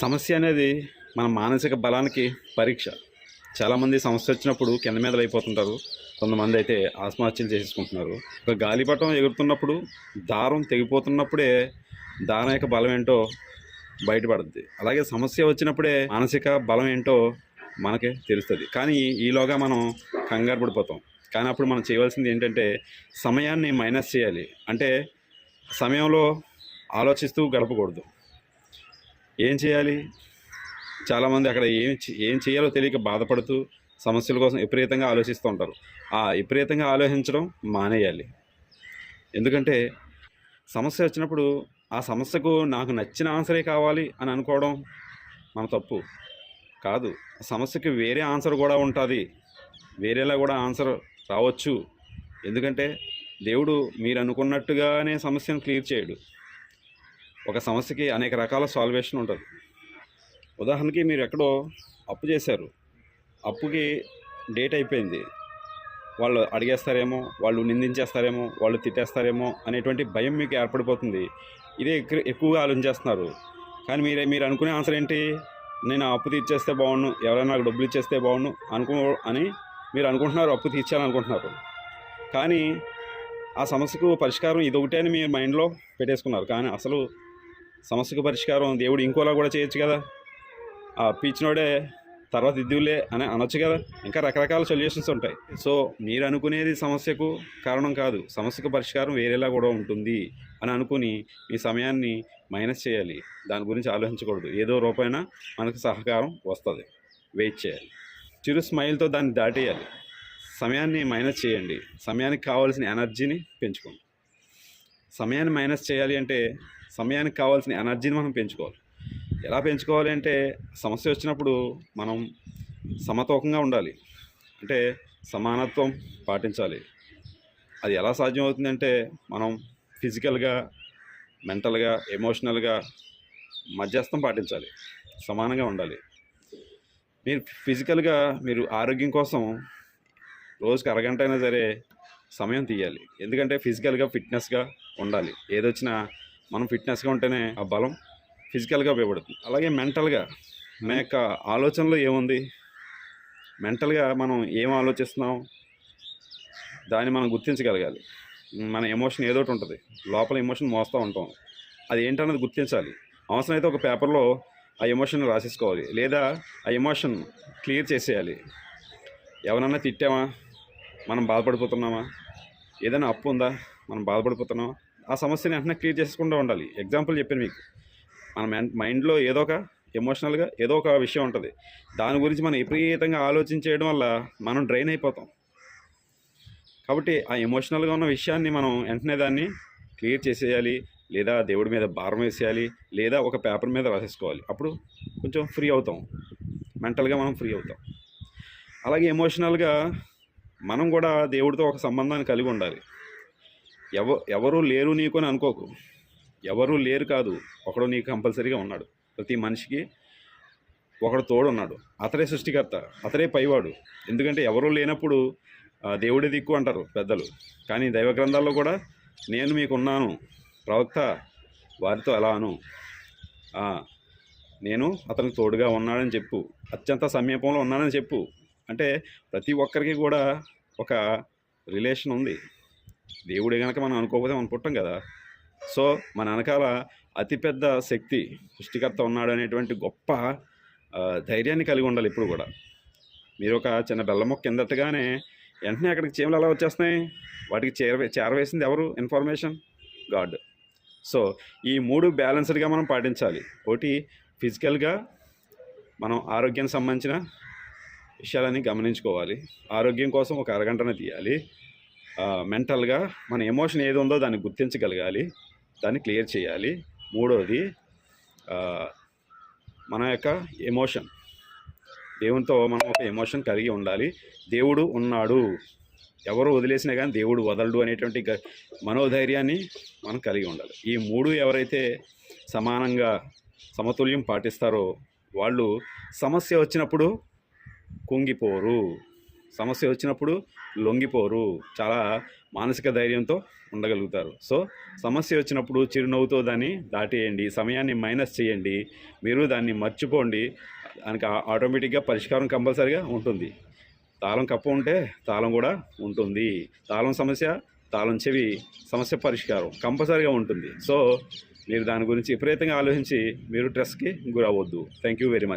సమస్య అనేది మన మానసిక బలానికి పరీక్ష. చాలామంది సమస్య వచ్చినప్పుడు కింద మీద అయిపోతుంటారు కొంతమంది అయితే ఆత్మహత్యలు చేసేసుకుంటున్నారు. ఒక గాలిపటం ఎగురుతున్నప్పుడు దారం తెగిపోతున్నప్పుడే దారం యొక్క బలం ఏంటో బయటపడుద్ది. అలాగే సమస్య వచ్చినప్పుడే మానసిక బలం ఏంటో మనకి తెలుస్తుంది. కానీ ఈలోగా మనం కంగారు పడిపోతాం. కానీ అప్పుడు మనం చేయవలసింది ఏంటంటే సమయాన్ని మైనస్ చేయాలి. అంటే సమయంలో ఆలోచిస్తూ గడపకూడదు. ఏం చేయాలి? చాలామంది అక్కడ ఏం ఏం చేయాలో తెలియక బాధపడుతూ సమస్యల కోసం విపరీతంగా ఆలోచిస్తూ ఉంటారు. ఆ విపరీతంగా ఆలోచించడం మానేయాలి. ఎందుకంటే సమస్య వచ్చినప్పుడు ఆ సమస్యకు నాకు నచ్చిన ఆన్సరే కావాలి అని అనుకోవడం మన తప్పు కాదు. సమస్యకి వేరే ఆన్సర్ కూడా ఉంటుంది. వేరేలా కూడా ఆన్సర్ రావచ్చు. ఎందుకంటే దేవుడు మీరు అనుకున్నట్టుగానే సమస్యను క్లియర్ చేయడు. ఒక సమస్యకి అనేక రకాల సాల్వేషన్ ఉంటుంది. ఉదాహరణకి మీరు ఎక్కడో అప్పు చేశారు. అప్పుకి డేట్ అయిపోయింది. వాళ్ళు అడిగేస్తారేమో వాళ్ళు నిందించేస్తారేమో వాళ్ళు తిట్టేస్తారేమో అనేటువంటి భయం మీకు ఏర్పడిపోతుంది. ఇదే ఎక్కువగా ఆలోచించేస్తున్నారు. కానీ మీరు మీరు అనుకునే ఆన్సర్ ఏంటి? నేను ఆ అప్పు తీర్చేస్తే బాగుండు ఎవరైనా నాకు డబ్బులు ఇచ్చేస్తే బాగుండు అనుకో అని మీరు అనుకుంటున్నారు అప్పు తీర్చాలనుకుంటున్నారు. కానీ ఆ సమస్యకు పరిష్కారం ఇదొకటే అని మీరు మైండ్లో పెట్టేసుకున్నారు. కానీ అసలు సమస్యకు పరిష్కారం దేవుడు ఇంకోలా కూడా చేయొచ్చు కదా. ఆ పీచినోడే తర్వాత ఇద్దులే అని అనొచ్చు కదా. ఇంకా రకరకాల సొల్యూషన్స్ ఉంటాయి. సో మీరు అనుకునేది సమస్యకు కారణం కాదు. సమస్యకు పరిష్కారం వేరేలా కూడా ఉంటుంది అని అనుకుని మీ సమయాన్ని మైనస్ చేయాలి. దాని గురించి ఆలోచించకూడదు. ఏదో రూపైనా మనకు సహకారం వస్తుంది. వెయిట్ చేయాలి. చిరు స్మైల్తో దాన్ని దాటేయాలి. సమయాన్ని మైనస్ చేయండి. సమయానికి కావాల్సిన ఎనర్జీని పెంచుకోండి. సమయాన్ని మైనస్ చేయాలి అంటే సమయానికి కావాల్సిన ఎనర్జీని మనం పెంచుకోవాలి. ఎలా పెంచుకోవాలి అంటే సమస్య వచ్చినప్పుడు మనం సమతూకంగా ఉండాలి. అంటే సమానత్వం పాటించాలి. అది ఎలా సాధ్యం అవుతుందంటే మనం ఫిజికల్గా మెంటల్గా ఎమోషనల్గా మధ్యస్థం పాటించాలి. సమానంగా ఉండాలి. మీరు ఫిజికల్గా మీరు ఆరోగ్యం కోసం రోజుకి అరగంట అయినా సరే సమయం తీయాలి. ఎందుకంటే ఫిజికల్గా ఫిట్నెస్గా ఉండాలి. ఏదొచ్చినా మనం ఫిట్నెస్గా ఉంటేనే ఆ బలం ఫిజికల్గా ఉపయోగపడుతుంది. అలాగే మెంటల్గా మన యొక్క ఆలోచనలో ఏముంది? మెంటల్గా మనం ఏం ఆలోచిస్తున్నాం? దాన్ని మనం గుర్తించగలగాలి. మన ఎమోషన్ ఏదో ఒకటి ఉంటుంది. లోపల ఎమోషన్ మోస్తూ ఉంటాం. అది ఏంటన్నది గుర్తించాలి. అవసరమైతే ఒక పేపర్లో ఆ ఎమోషన్ రాసేసుకోవాలి. లేదా ఆ ఎమోషన్ క్లియర్ చేసేయాలి. ఎవరన్నా తిట్టామా? మనం బాధపడిపోతున్నామా? ఏదైనా అప్పు ఉందా? మనం బాధపడిపోతున్నామా? ఆ సమస్యని వెంటనే క్లియర్ చేసుకుంటూ ఉండాలి. ఎగ్జాంపుల్ చెప్పాను మీకు. మన మైండ్లో ఏదో ఒక ఎమోషనల్గా ఏదో ఒక విషయం ఉంటుంది. దాని గురించి మనం విపరీతంగా ఆలోచించేయడం వల్ల మనం డ్రైన్ అయిపోతాం. కాబట్టి ఆ ఎమోషనల్గా ఉన్న విషయాన్ని మనం వెంటనే దాన్ని క్లియర్ చేసేయాలి. లేదా దేవుడి మీద భారం వేసేయాలి. లేదా ఒక పేపర్ మీద రాసేసుకోవాలి. అప్పుడు కొంచెం ఫ్రీ అవుతాం. మెంటల్గా మనం ఫ్రీ అవుతాం. అలాగే ఎమోషనల్గా మనం కూడా దేవుడితో ఒక సంబంధాన్ని కలిగి ఉండాలి. ఎవ ఎవరు లేరు నీకు అని అనుకోకు. ఎవరు లేరు కాదు ఒకడు నీకు కంపల్సరీగా ఉన్నాడు. ప్రతి మనిషికి ఒకడు తోడున్నాడు. అతడే సృష్టికర్త అతడే పైవాడు. ఎందుకంటే ఎవరు లేనప్పుడు దేవుడే దిక్కు అంటారు పెద్దలు. కానీ దైవ గ్రంథాల్లో కూడా నేను మీకున్నాను ప్రవక్త వారితో ఎలా అను నేను అతనికి తోడుగా ఉన్నానని చెప్పు. అత్యంత సమీపంలో ఉన్నానని చెప్పు. అంటే ప్రతి ఒక్కరికి కూడా ఒక రిలేషన్ ఉంది. దేవుడే కనుక మనం అనుకోకపోతే మనం పుట్టం కదా. సో మన వెనకాల అతిపెద్ద శక్తి సృష్టికర్త ఉన్నాడు అనేటువంటి గొప్ప ధైర్యాన్ని కలిగి ఉండాలి ఇప్పుడు కూడా. మీరు ఒక చిన్న బెల్లం మొక్క కిందట్టుగానే వెంటనే అక్కడికి చీమలు ఎలా వచ్చేస్తున్నాయి? వాటికి చేరవే చేరవేసింది ఎవరు? ఇన్ఫర్మేషన్? గాడ్. సో ఈ మూడు బ్యాలెన్స్డ్గా మనం పాటించాలి. ఒకటి ఫిజికల్గా మనం ఆరోగ్యానికి సంబంధించిన విషయాలన్నీ గమనించుకోవాలి. ఆరోగ్యం కోసం ఒక అరగంటన తీయాలి. మెంటల్గా మన ఎమోషన్ ఏది ఉందో దాన్ని గుర్తించగలగాలి. దాన్ని క్లియర్ చేయాలి. మూడోది మన యొక్క ఎమోషన్. దేవునితో మనం ఒక ఎమోషన్ కలిగి ఉండాలి. దేవుడు ఉన్నాడు. ఎవరు వదిలేసినా కానీ దేవుడు వదలడు అనేటువంటి మనోధైర్యాన్ని మనం కలిగి ఉండాలి. ఈ మూడు ఎవరైతే సమానంగా సమతుల్యం పాటిస్తారో వాళ్ళు సమస్య వచ్చినప్పుడు కుంగిపోరు. సమస్య వచ్చినప్పుడు లొంగిపోరు. చాలా మానసిక ధైర్యంతో ఉండగలుగుతారు. సో సమస్య వచ్చినప్పుడు చిరునవ్వుతో దాన్ని దాటేయండి. సమయాన్ని మైనస్ చేయండి. మీరు దాన్ని మర్చిపోండి. దానికి ఆటోమేటిక్గా పరిష్కారం కంపల్సరిగా ఉంటుంది. తాళం కప్ప ఉంటే తాళం కూడా ఉంటుంది. తాళం సమస్య తాళం చెవి సమస్య పరిష్కారం కంపల్సరిగా ఉంటుంది. సో మీరు దాని గురించి విపరీతంగా ఆలోచించి మీరు స్ట్రెస్కి గురవ్వద్దు. Thank you very much.